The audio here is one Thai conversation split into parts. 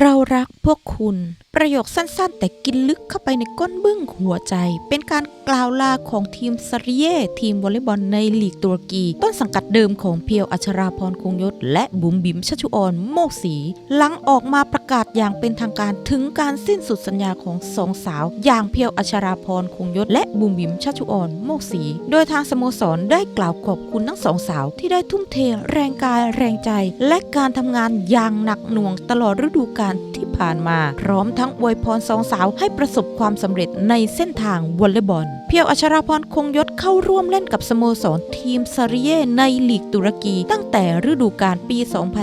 เรารักพวกคุณ ประโยคสั้นๆ แต่กินลึกเข้าไปในก้นบึ้งหัวใจ เป็นการกล่าวลาของทีมซาริเย ทีมวอลเลย์บอลในลีกตุรกี ต้นสังกัดเดิมของเพียวอัชราพรคงยศ และบุ๋มบิมชัชชุออนโมกศรีหลังออกมาป กาศอย่างเป็นทางการถึงการสิ้นสุดสัญญาของสองสาว อย่างเพียวอัชราพรคงยศและบุ๋มบิมชัชชุออนโมกศรีโดยทางสโมสรได้กล่าวขอบคุณทั้งสองสาว ที่ได้ทุ่มเทแรงกายแรงใจ และการทำงานอย่างหนักหน่วงตลอดฤดูกาลที่ผ่านมา พร้อมทั้งอวยพรสองสาวให้ประสบความสำเร็จในเส้นทางวอลเลย์บอล เพียวอัชราพรคงยศเข้าร่วมเล่นกับสโมสรทีมซาริเยในลีกตุรกี ตั้งแต่ฤดูกาลปี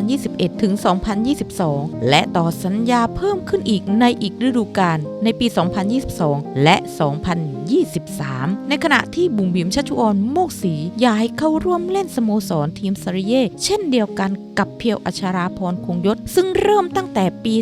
2021 ถึง 2022 และต่อสัญญาเพิ่มขึ้นอีกในอีกฤดูกาลในปี 2022 และ 2023 ในขณะที่บุ๋มบิมชัชชุออนโมกศรีย้ายเข้าร่วมเล่นสโมสรทีมซาริเย เช่นเดียวกันกับเพียวอัชราพรคงยศ ซึ่งเริ่มตั้งแต่ปี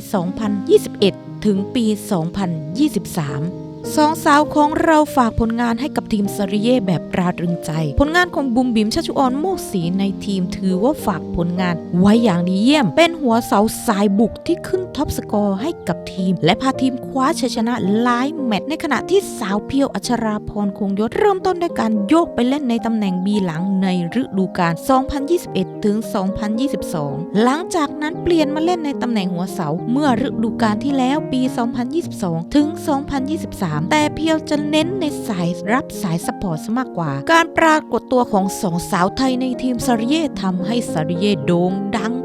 2021 ถึงปี 2023 สองสาวของเราฝากผลงานให้กับทีมซาริเย่แบบราตรึงใจ ผลงานของบุมบิมชัชชุออนโมกศรีในทีมถือว่าฝากผลงานไว้อย่างดีเยี่ยม เป็นหัวเสาสายบุกที่ขึ้นท็อปสกอร์ให้กับทีม และพาทีมคว้าชัยชนะหลายแมตช์ในขณะที่สาวเพียวอัชราพรคงยศเริ่มต้นด้วยการโยกไปเล่นในตำแหน่งบีหลังในฤดูกาล 2021 ถึง 2022 หลังจากนั้นเปลี่ยนมาเล่นในตำแหน่งหัวเสาเมื่อฤดูกาลที่แล้วปี 2022 ถึง 2023แต่เพียวจะเน้นในสายรับสายสปอร์ตซะมากกว่า การปรากฏตัวของสองสาวไทยในทีมซาริเย่ทำให้ซาริเย่โด่ง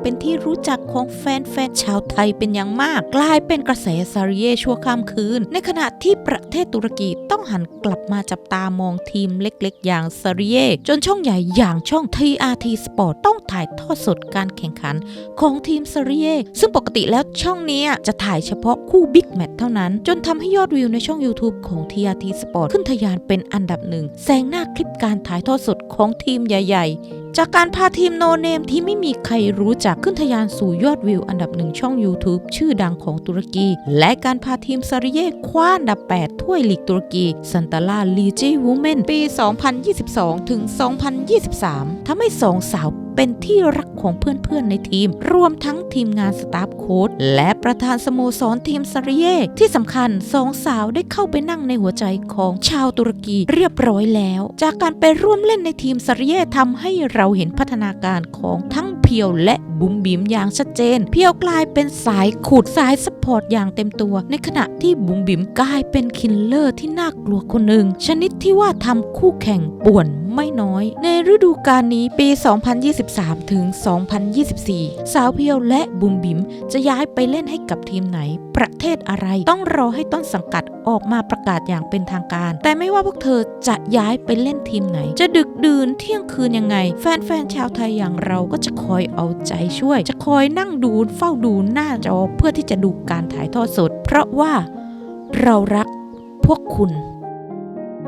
เป็นที่รู้จักของแฟนๆชาวไทยเป็นอย่างมาก กลายเป็นกระแสซาริเย่ชั่วข้ามคืน ในขณะที่ประเทศตุรกีต้องหันกลับมาจับตามองทีมเล็กๆ อย่างซาริเย่จนช่องใหญ่อย่างช่อง TRT Sport ต้องถ่ายทอดสดการแข่งขันของทีมซาริเย่ซึ่งปกติแล้วช่องนี้จะถ่ายเฉพาะคู่บิ๊กแมตช์เท่านั้น จนทำให้ยอดวิวในช่อง YouTube ของ TRT Sport ขึ้นทะยานเป็นอันดับหนึ่งแซงหน้าคลิปการถ่ายทอดสดของทีมใหญ่ ๆ จากการพาทีมโนเนมที่ไม่มีใครรู้จักขึ้นทะยานสู่ยอดวิวอันดับหนึ่งช่อง YouTube ชื่อดังของตุรกี และการพาทีมซาริเย่คว้าอันดับ 8 ถ้วยลีกตุรกีซันตาลาลีเจวูเมนปี 2022 ถึง 2023ทำให้สองสาว เป็นที่รักของเพื่อนๆในทีม รวมทั้งทีมงานสตาฟโค้ชและประธานสโมสรทีมซาริเย่ที่สำคัญสองสาวได้เข้าไปนั่งในหัวใจของชาวตุรกีเรียบร้อยแล้ว จากการไปร่วมเล่นในทีมซาริเย่ทำให้เราเห็นพัฒนาการของทั้งเพียวและบุ๋มบิ๋มอย่างชัดเจน เพียวกลายเป็นสายขุดสายสปอร์ตอย่างเต็มตัว ในขณะที่บุ๋มบิ๋มกลายเป็นคินเลอร์ที่น่ากลัวคนหนึ่งชนิดที่ว่าทำคู่แข่งป่วน ไม่น้อย ในฤดูกาลนี้ปี 2023 ถึง 2024 สาวเพียวและบุ๋มบิมจะย้ายไปเล่นให้กับทีมไหน ประเทศอะไรต้องรอให้ต้นสังกัดออกมาประกาศอย่างเป็นทางการ แต่ไม่ว่าพวกเธอจะย้ายไปเล่นทีมไหน จะดึกดื่นเที่ยงคืนยังไง แฟนๆชาวไทยอย่างเราก็จะคอยเอาใจช่วย จะคอยนั่งดูเฝ้าดูหน้าจอเพื่อที่จะดูการถ่ายทอดสด เพราะว่าเรารักพวกคุณ